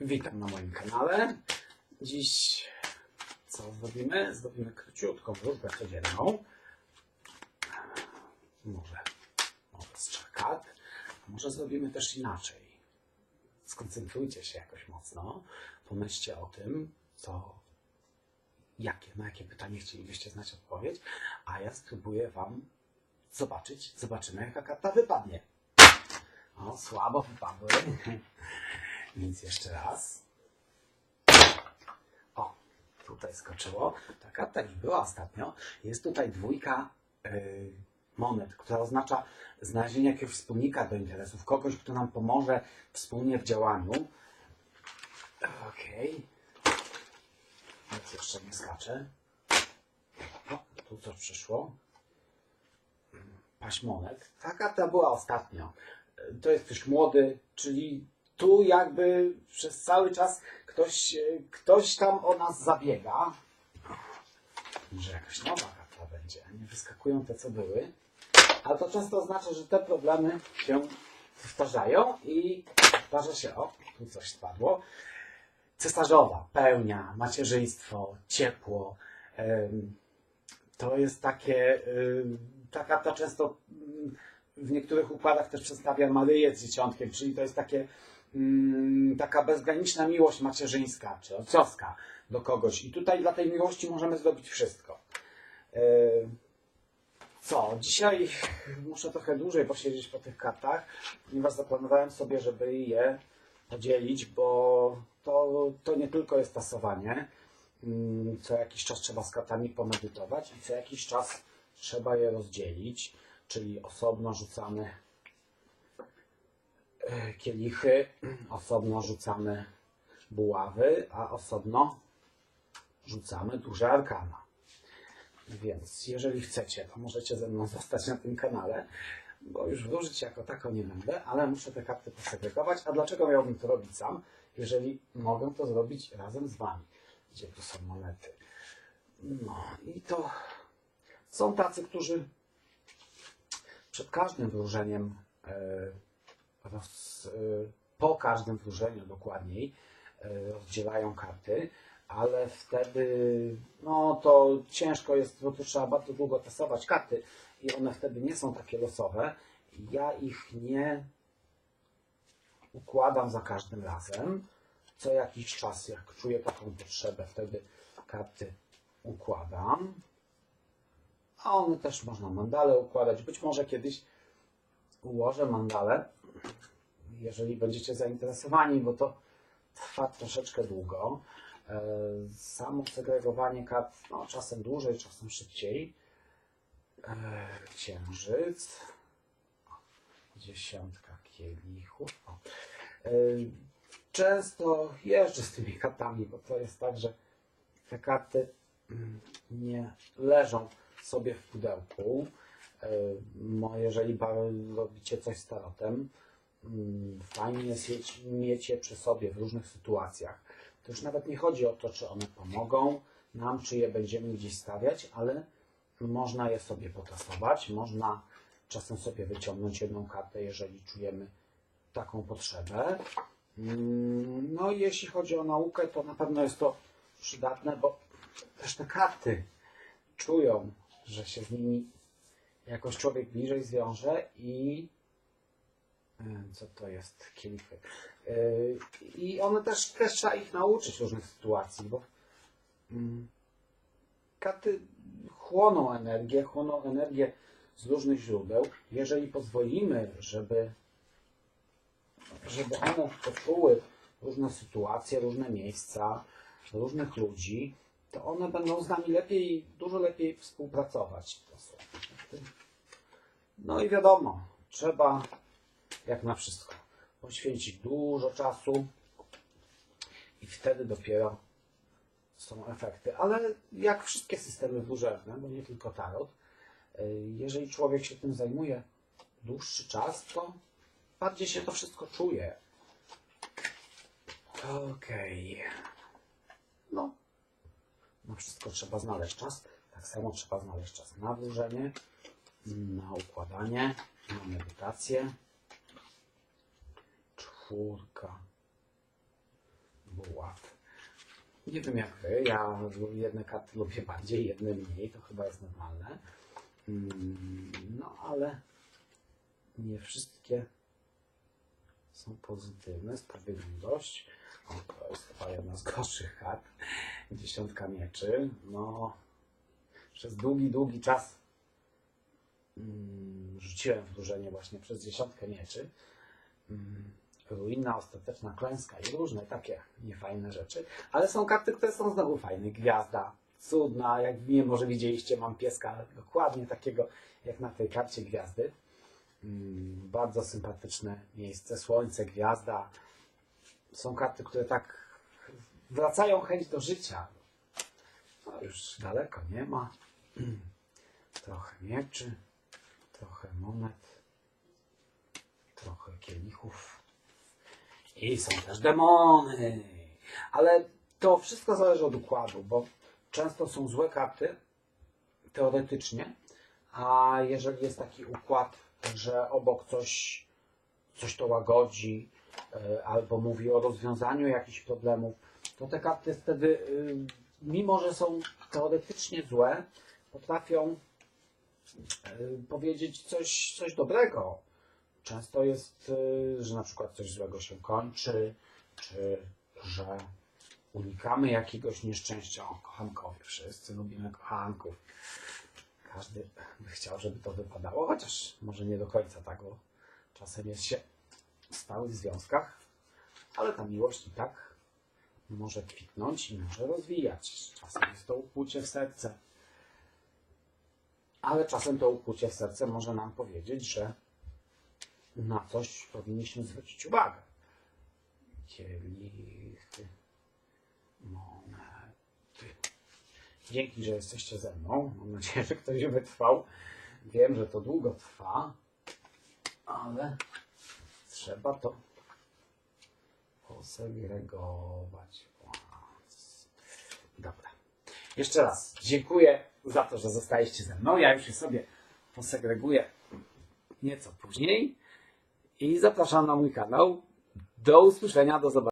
Witam na moim kanale. Dziś co zrobimy? Zrobimy króciutką wróżbę codzienną. Może, może z czarkat, a może zrobimy też inaczej. Skoncentrujcie się jakoś mocno, pomyślcie o tym, co, jakie, na jakie pytanie chcielibyście znać odpowiedź, a ja spróbuję Wam zobaczyć, zobaczymy jaka karta wypadnie. O, słabo wypadły. Więc jeszcze raz. O, tutaj skoczyło. Ta karta już była ostatnio. Jest tutaj dwójka yy, monet, która oznacza znalezienie jakiegoś wspólnika do interesów, kogoś, kto nam pomoże wspólnie w działaniu. Okej. Nic jeszcze nie skacze. O, tu co przyszło? Paść monet. Ta karta była ostatnio. To jest ktoś młody, czyli tu jakby przez cały czas ktoś, e, ktoś tam o nas zabiega. Może jakaś nowa karta będzie, nie wyskakują te, co były. Ale to często oznacza, że te problemy się powtarzają i zdarza się, o, tu coś spadło. Cesarzowa, pełnia, macierzyństwo, ciepło. To jest takie, ta karta często ym, w niektórych układach też przedstawia Maryję z dzieciątkiem, czyli to jest takie, mm, taka bezgraniczna miłość macierzyńska czy ojcowska do kogoś. I tutaj dla tej miłości możemy zrobić wszystko. Yy, Co? Dzisiaj muszę trochę dłużej posiedzieć po tych kartach, ponieważ zaplanowałem sobie, żeby je podzielić, bo to, to nie tylko jest tasowanie. Mm, Co jakiś czas trzeba z kartami pomedytować i co jakiś czas trzeba je rozdzielić, czyli osobno rzucamy e, kielichy, osobno rzucamy buławy, a osobno rzucamy duże arkana. Więc jeżeli chcecie, to możecie ze mną zostać na tym kanale, bo już wróżyć jako tako nie będę, ale muszę te karty posegregować. A dlaczego miałbym to robić sam, jeżeli mogę to zrobić razem z Wami? Gdzie tu są monety? No i to są tacy, którzy przed każdym wróżeniem, e, po każdym wróżeniu dokładniej, e, rozdzielają karty, ale wtedy no to ciężko jest, bo tu trzeba bardzo długo tasować karty i one wtedy nie są takie losowe. Ja ich nie układam za każdym razem. Co jakiś czas, jak czuję taką potrzebę, wtedy karty układam. A one też można mandale układać. Być może kiedyś ułożę mandale, jeżeli będziecie zainteresowani, bo to trwa troszeczkę długo. E, Samo segregowanie kart no, czasem dłużej, czasem szybciej. E, Księżyc. Dziesiątka kielichów. E, Często jeżdżę z tymi kartami, bo to jest tak, że te karty mm, nie leżą sobie w pudełku. No, jeżeli robicie coś z tarotem, mm, fajnie jest mieć je przy sobie w różnych sytuacjach. To już nawet nie chodzi o to, czy one pomogą nam, czy je będziemy gdzieś stawiać, ale można je sobie potasować, można czasem sobie wyciągnąć jedną kartę, jeżeli czujemy taką potrzebę. Mm, No i jeśli chodzi o naukę, to na pewno jest to przydatne, bo też te karty czują, że się z nimi jakoś człowiek bliżej zwiąże i e, co to jest kielichy. E, I one też, też trzeba ich nauczyć różnych sytuacji, bo mm, karty chłoną energię, chłoną energię z różnych źródeł. Jeżeli pozwolimy, żeby, żeby one poczuły różne sytuacje, różne miejsca, różnych ludzi, to one będą z nami lepiej, dużo lepiej współpracować. No i wiadomo, trzeba, jak na wszystko, poświęcić dużo czasu i wtedy dopiero są efekty. Ale jak wszystkie systemy wróżebne, bo nie tylko tarot, y, jeżeli człowiek się tym zajmuje dłuższy czas, to bardziej się to wszystko czuje. Okej. No. Na wszystko trzeba znaleźć czas. Tak samo trzeba znaleźć czas na wróżenie, na układanie, na medytację. Czwórka. bułat. Nie wiem jak wy, ja jedne karty lubię bardziej, jedne mniej, to chyba jest normalne. Mm, No ale nie wszystkie są pozytywne. Sprawiedliwość. O, to jest chyba jedna z gorszych kart. Dziesiątka mieczy. No, przez długi, długi czas rzuciłem wdłużenie właśnie przez dziesiątkę mieczy. Mm, Ruina, ostateczna klęska i różne takie niefajne rzeczy. Ale są karty, które są znowu fajne. Gwiazda, cudna, jak nie może widzieliście, mam pieska dokładnie takiego jak na tej karcie gwiazdy. Mm, Bardzo sympatyczne miejsce, słońce, gwiazda. Są karty, które tak wracają chęć do życia. No już daleko nie ma. Trochę mieczy, trochę monet, trochę kielichów. I są też demony. Ale to wszystko zależy od układu, bo często są złe karty, teoretycznie, a jeżeli jest taki układ, że obok coś, coś to łagodzi, e, albo mówi o rozwiązaniu jakichś problemów, to te karty wtedy, y, mimo że są teoretycznie złe, potrafią powiedzieć coś, coś dobrego. Często jest, y, że na przykład coś złego się kończy, czy że unikamy jakiegoś nieszczęścia. O, kochankowie, wszyscy lubimy kochanków. Każdy by chciał, żeby to wypadało, chociaż może nie do końca tak, bo czasem jest się w stałych związkach, ale ta miłość i tak może kwitnąć i może rozwijać. Czasem jest to ukłucie w serce. Ale czasem to ukłucie w serce może nam powiedzieć, że na coś powinniśmy zwrócić uwagę. Kielichy, monety. Dzięki, że jesteście ze mną. Mam nadzieję, że ktoś wytrwał. Wiem, że to długo trwa, ale trzeba to posegregować. Dobra. Jeszcze raz dziękuję za to, że zostaliście ze mną. Ja już je sobie posegreguję nieco później i zapraszam na mój kanał. Do usłyszenia, do zobaczenia.